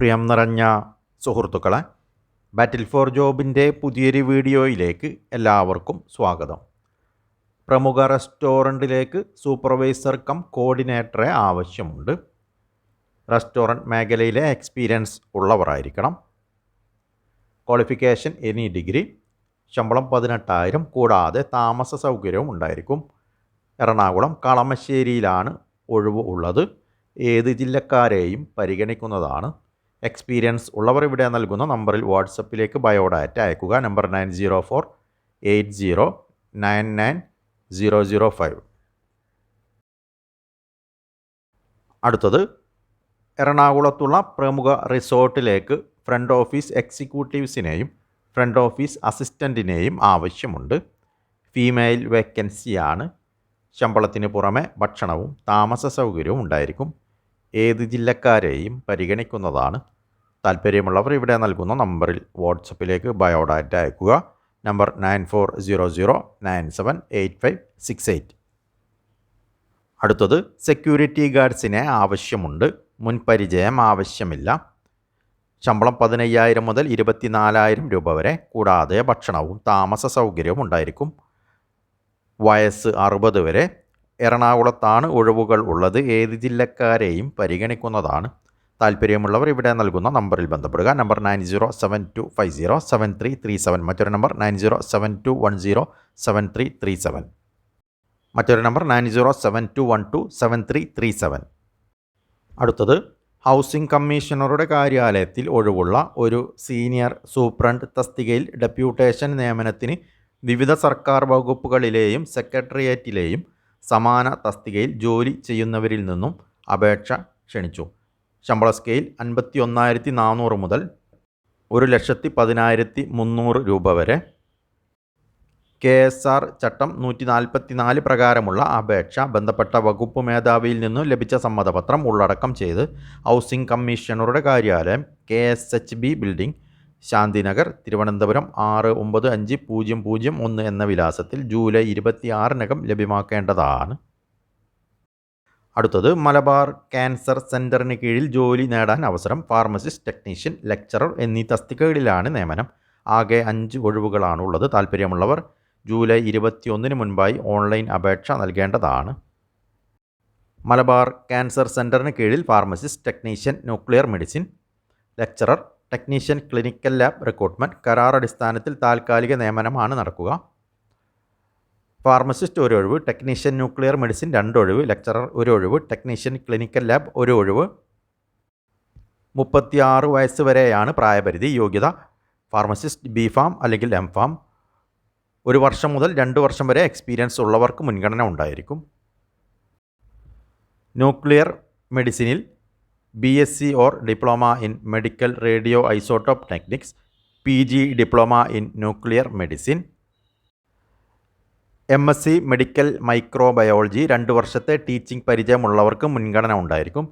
പ്രിയം നിറഞ്ഞ സുഹൃത്തുക്കളെ ബാറ്റിൽ ഫോർ ജോബിന്റെ പുതിയൊരു വീഡിയോയിലേക്ക് എല്ലാവർക്കും സ്വാഗതം. പ്രമുഖ റെസ്റ്റോറന്റിലേക്ക് സൂപ്പർവൈസർ കം കോർഡിനേറ്ററെ ആവശ്യമുണ്ട്. റെസ്റ്റോറന്റ് മേഖലയിലെ എക്സ്പീരിയൻസ് ഉള്ളവരായിരിക്കണം. ക്വാളിഫിക്കേഷൻ എനി ഡിഗ്രി ശമ്പളം പതിനെട്ടായിരം കൂടാതെ താമസ സൗകര്യവും ഉണ്ടായിരിക്കും. എറണാകുളം കളമശ്ശേരിയിലാണ് ഒഴിവ് ഉള്ളത്. ഏത് ജില്ലക്കാരെയും പരിഗണിക്കുന്നതാണ്. എക്സ്പീരിയൻസ് ഉള്ളവർ ഇവിടെ നൽകുന്ന നമ്പറിൽ വാട്സപ്പിലേക്ക് ബയോഡാറ്റ അയക്കുക. Number nine zero four eight zero nine nine zero zero five. അടുത്തത് എറണാകുളത്തുള്ള പ്രമുഖ റിസോർട്ടിലേക്ക് ഫ്രണ്ട് ഓഫീസ് എക്സിക്യൂട്ടീവ്സിനെയും ഫ്രണ്ട് ഓഫീസ് അസിസ്റ്റന്റിനെയും ആവശ്യമുണ്ട്. ഫീമെയിൽ വേക്കൻസിയാണ്. ശമ്പളത്തിന് പുറമെ ഭക്ഷണവും താമസ സൗകര്യവും ഉണ്ടായിരിക്കും. ഏത് ജില്ലക്കാരെയും പരിഗണിക്കുന്നതാണ്. താല്പര്യമുള്ളവർ ഇവിടെ നൽകുന്ന നമ്പറിൽ വാട്സപ്പിലേക്ക് ബയോഡാറ്റ അയക്കുക. Number nine four zero zero nine seven eight five six eight. അടുത്തത് സെക്യൂരിറ്റി ഗാർഡ്സിനെ ആവശ്യമുണ്ട്. മുൻപരിചയം ആവശ്യമില്ല. ശമ്പളം പതിനയ്യായിരം മുതൽ ഇരുപത്തിനാലായിരം രൂപ വരെ കൂടാതെ ഭക്ഷണവും താമസ സൗകര്യവും ഉണ്ടായിരിക്കും. വയസ്സ് അറുപത് വരെ എറണാകുളത്താണ് ഒഴിവുകൾ ഉള്ളത്. ഏത് ജില്ലക്കാരെയും പരിഗണിക്കുന്നതാണ്. താല്പര്യമുള്ളവർ ഇവിടെ നൽകുന്ന നമ്പറിൽ ബന്ധപ്പെടുക. Number nine zero seven two five zero seven three three seven. മറ്റൊരു number nine zero seven two one zero seven three three seven. മറ്റൊരു number nine zero seven two one two seven three three seven. അടുത്തത് housing കമ്മീഷണറുടെ കാര്യാലയത്തിൽ ഒഴിവുള്ള ഒരു senior superintendent തസ്തികയിൽ deputation നിയമനത്തിന് വിവിധ സർക്കാർ വകുപ്പുകളിലെയും സെക്രട്ടേറിയറ്റിലെയും സമാന തസ്തികയിൽ ജോലി ചെയ്യുന്നവരിൽ നിന്നും അപേക്ഷ ക്ഷണിച്ചു. ശമ്പള സ്കെയിൽ അൻപത്തി ഒന്നായിരത്തി നാനൂറ് മുതൽ ഒരു ലക്ഷത്തി പതിനായിരത്തി മുന്നൂറ് രൂപ വരെ. കെ എസ് ആർ ചട്ടം നൂറ്റി നാൽപ്പത്തി നാല് പ്രകാരമുള്ള അപേക്ഷ ബന്ധപ്പെട്ട വകുപ്പ് മേധാവിയിൽ നിന്നും ലഭിച്ച സമ്മതപത്രം ഉള്ളടക്കം ചെയ്ത് ഹൗസിംഗ് കമ്മീഷണറുടെ കാര്യാലയം K S H B building Shanthinagar Thiruvananthapuram ആറ് ഒമ്പത് അഞ്ച് പൂജ്യം പൂജ്യം ഒന്ന് എന്ന വിലാസത്തിൽ ജൂലൈ ഇരുപത്തിയാറിനകം ലഭ്യമാക്കേണ്ടതാണ്. അടുത്തത് മലബാർ ക്യാൻസർ സെന്ററിന് കീഴിൽ ജോലി നേടാൻ അവസരം ഫാർമസിസ്റ്റ് ടെക്നീഷ്യൻ ലെക്ചറർ എന്നീ തസ്തികകളിലാണ് നിയമനം. ആകെ അഞ്ച് ഒഴിവുകളാണുള്ളത്. താല്പര്യമുള്ളവർ ജൂലൈ ഇരുപത്തിയൊന്നിന് മുൻപായി ഓൺലൈൻ അപേക്ഷ നൽകേണ്ടതാണ്. മലബാർ ക്യാൻസർ സെന്ററിന് കീഴിൽ pharmacist technician nuclear medicine lecturer technician clinical lab recruitment കരാർ അടിസ്ഥാനത്തിൽ താൽക്കാലിക നിയമനമാണ് നടക്കുക. ഫാർമസിസ്റ്റ് ഒരു ഒഴിവ് ടെക്നീഷ്യൻ ന്യൂക്ലിയർ മെഡിസിൻ രണ്ട് ഒഴിവ് ലെക്ചറർ ഒരു ഒഴിവ് ടെക്നീഷ്യൻ ക്ലിനിക്കൽ ലാബ് ഒരു ഒഴിവ്. മുപ്പത്തിയാറ് വയസ്സ് വരെയാണ് പ്രായപരിധി യോഗ്യത. ഫാർമസിസ്റ്റ് ബി ഫാം അല്ലെങ്കിൽ എം ഫാം. ഒരു വർഷം മുതൽ രണ്ട് വർഷം വരെ എക്സ്പീരിയൻസ് ഉള്ളവർക്ക് മുൻഗണന ഉണ്ടായിരിക്കും. Nuclear മെഡിസിനിൽ B S C or diploma in medical radioisotope techniques P G diploma in nuclear medicine M S C medical microbiology രണ്ട് വർഷത്തെ ടീച്ചിങ് പരിചയമുള്ളവർക്ക് മുൻഗണന ഉണ്ടായിരിക്കും.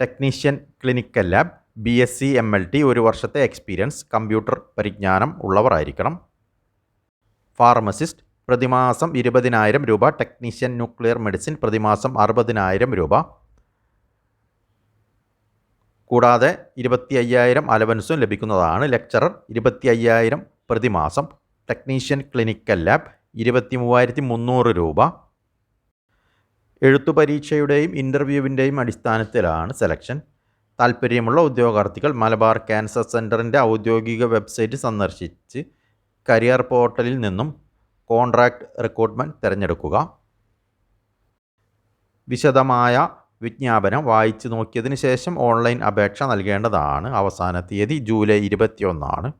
Technician clinical lab B S C M L T ഒരു വർഷത്തെ experience computer പരിജ്ഞാനം ഉള്ളവരായിരിക്കണം. Pharmacist പ്രതിമാസം ഇരുപതിനായിരം രൂപ. ടെക്നീഷ്യൻ ന്യൂക്ലിയർ മെഡിസിൻ പ്രതിമാസം അറുപതിനായിരം രൂപ. കൂടാതെ ഇരുപത്തി അയ്യായിരം അലവൻസും ലഭിക്കുന്നതാണ്. ലെക്ചറർ ഇരുപത്തി അയ്യായിരം പ്രതിമാസം. ടെക്നീഷ്യൻ ക്ലിനിക്കൽ ലാബ് ഇരുപത്തി മൂവായിരത്തി മുന്നൂറ് രൂപ. എഴുത്തു പരീക്ഷയുടെയും ഇന്റർവ്യൂവിന്റെയും അടിസ്ഥാനത്തിലാണ് സെലക്ഷൻ. താല്പര്യമുള്ള ഉദ്യോഗാർത്ഥികൾ മലബാർ ക്യാൻസർ സെന്ററിന്റെ ഔദ്യോഗിക വെബ്സൈറ്റ് സന്ദർശിച്ച് കരിയർ പോർട്ടലിൽ നിന്നും കോൺട്രാക്ട് റിക്രൂട്ട്മെന്റ് തിരഞ്ഞെടുക്കുക. വിശദമായ വിജ്ഞാപനം വായിച്ചു നോക്കിയതിന് ശേഷം ഓൺലൈൻ അപേക്ഷ നൽകേണ്ടതാണ്. അവസാന തീയതി ജൂലൈ ഇരുപത്തിയൊന്നാണ്.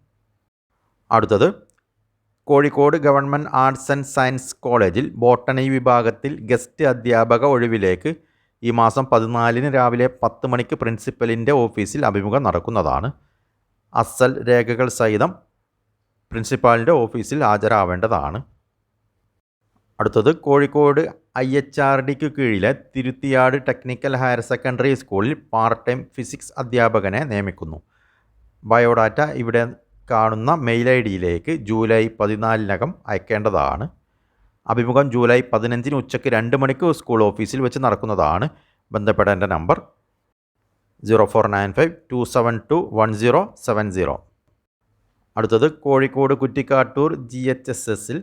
അടുത്തത് Kozhikode government arts and science കോളേജിൽ ബോട്ടണി വിഭാഗത്തിൽ ഗസ്റ്റ് അധ്യാപക ഒഴിവിലേക്ക് ഈ മാസം പതിനാലിന് രാവിലെ പത്ത് മണിക്ക് പ്രിൻസിപ്പലിന്റെ ഓഫീസിൽ അഭിമുഖം നടക്കുന്നതാണ്. അസൽ രേഖകൾ സഹിതം പ്രിൻസിപ്പാളിന്റെ ഓഫീസിൽ ഹാജരാവേണ്ടതാണ്. അടുത്തത് കോഴിക്കോട് ഐ എച്ച് ആർ ഡിക്ക് കീഴിലെ തിരുത്തിയാട് ടെക്നിക്കൽ ഹയർ സെക്കൻഡറി സ്കൂളിൽ പാർട്ട് ടൈം ഫിസിക്സ് അധ്യാപകനെ നിയമിക്കുന്നു. ബയോഡാറ്റ ഇവിടെ കാണുന്ന മെയിൽ ഐ ഡിയിലേക്ക് ജൂലൈ പതിനാലിനകം അയക്കേണ്ടതാണ്. അഭിമുഖം ജൂലൈ പതിനഞ്ചിന് ഉച്ചയ്ക്ക് രണ്ട് മണിക്ക് സ്കൂൾ ഓഫീസിൽ വെച്ച് നടക്കുന്നതാണ്. ബന്ധപ്പെടേണ്ട number zero four nine five two seven two one zero seven zero. അടുത്തത് Kozhikode Kuttikkattoor G H S എസിൽ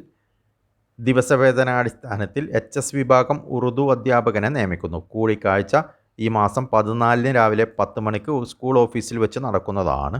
ദിവസവേതനാടിസ്ഥാനത്തിൽ എച്ച് എസ് വിഭാഗം ഉറുദു അധ്യാപകനെ നിയമിക്കുന്നു. കൂടിക്കാഴ്ച ഈ മാസം പതിനാലിന് രാവിലെ പത്ത് മണിക്ക് സ്കൂൾ ഓഫീസിൽ വെച്ച് നടക്കുന്നതാണ്.